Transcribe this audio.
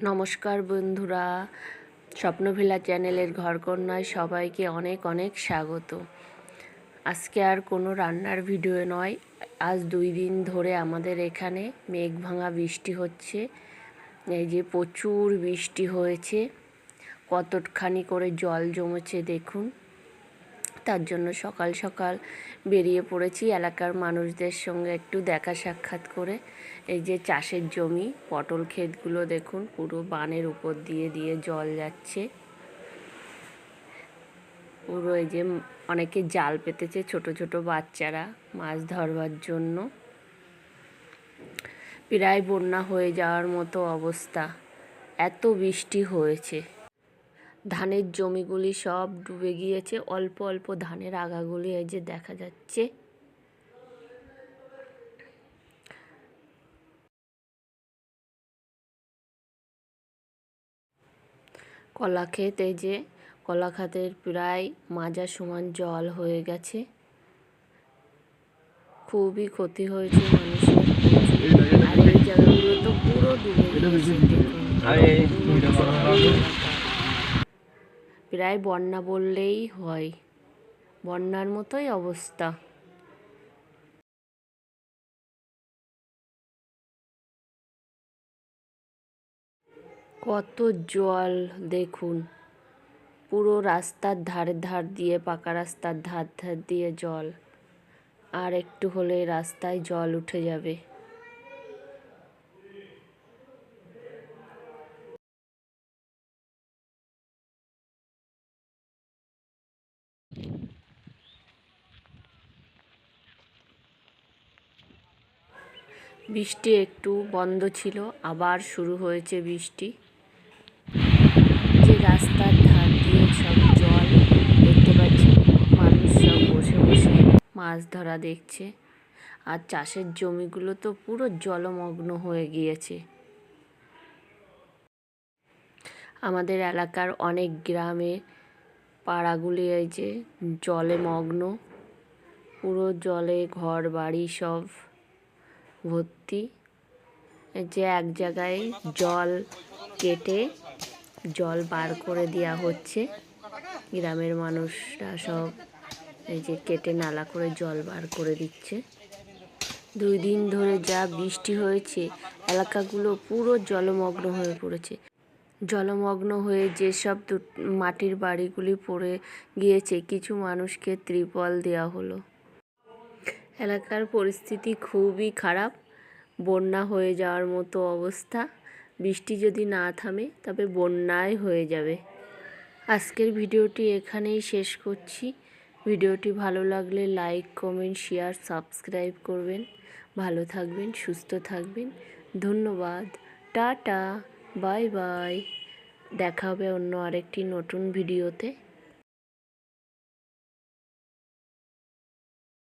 নমস্কার বন্ধুরা, স্বপ্নভিলা চ্যানেলের ঘরকন্যায় সবাইকে অনেক অনেক স্বাগত। আজকে আর কোনো রান্নার ভিডিও নয়, আজ দুই দিন ধরে আমাদের এখানে মেঘ ভাঙা বৃষ্টি হচ্ছে, এই যে প্রচুর বৃষ্টি হয়েছে কতখানি করে জল জমেছে দেখুন। তার জন্য সকাল সকাল বেরিয়ে পড়েছি এলাকার মানুষদের সঙ্গে একটু দেখা সাক্ষাৎ করে। এই যে চাষের জমি, পটল ক্ষেতগুলো দেখুন, পুরো বানের উপর দিয়ে দিয়ে জল যাচ্ছে। পুরো এই যে অনেকে জাল পেতেছে ছোট ছোট বাচ্চারা মাছ ধরবার জন্য। প্রায় বন্যা হয়ে যাওয়ার মতো অবস্থা। এত বৃষ্টি হয়েছে। ধানের জমিগুলি সব ডুবে গিয়েছে অল্প অল্প ধানের আগাগুলি এই যে দেখা যাচ্ছে কলা ক্ষেত এই যে কলা খাতের প্রায় মাজা সমান জল হয়ে গেছে খুবই ক্ষতি হয়েছে মানুষের আর এই জায়গাগুলো তো পুরো ডুবে দেখুন। প্রায় বন্যা বললেই হয়। বন্যার মতোই অবস্থা। কত জল, দেখুন। পুরো রাস্তার ধারে ধার দিয়ে, পাকা রাস্তার ধার ধার দিয়ে জল। আর একটু হলে রাস্তায় জল উঠে যাবে। বৃষ্টি একটু বন্ধ ছিল, আবার শুরু হয়েছে বৃষ্টি। যে রাস্তার ধার দিয়ে সব জল দেখতে পাচ্ছি মানুষ সব বসে বসে মাছ ধরা দেখছে। আর চাষের জমিগুলো তো পুরো জলমগ্ন হয়ে গিয়েছে। আমাদের এলাকার অনেক গ্রামে পাড়াগুলি এই যে জলে মগ্ন, পুরো জলে ঘর বাড়ি সব ভর্তি। যে এক জায়গায় জল কেটে জল বার করে দেওয়া হচ্ছে। গ্রামের মানুষরা সব এই যে কেটে নালা করে জল বার করে দিচ্ছে। দুই দিন ধরে যা বৃষ্টি হয়েছে, এলাকাগুলো পুরো জলমগ্ন হয়ে পড়েছে। জলমগ্ন হয়ে যেসব মাটির বাড়িগুলি পড়ে গিয়েছে, কিছু মানুষকে ত্রিপল দেওয়া হলো। এলাকার পরিস্থিতি খুবই খারাপ। বন্যা হয়ে যাওয়ার মতো অবস্থা। বৃষ্টি যদি না থামে, তবে বন্যায় হয়ে যাবে। আজকের ভিডিওটি এখানেই শেষ করছি। ভিডিওটি ভালো লাগলে লাইক, কমেন্ট, শেয়ার, সাবস্ক্রাইব করবেন। ভালো থাকবেন, সুস্থ থাকবেন। ধন্যবাদ। টাটা। Bye bye. দেখা হবে অন্য আরেকটি নতুন ভিডিওতে।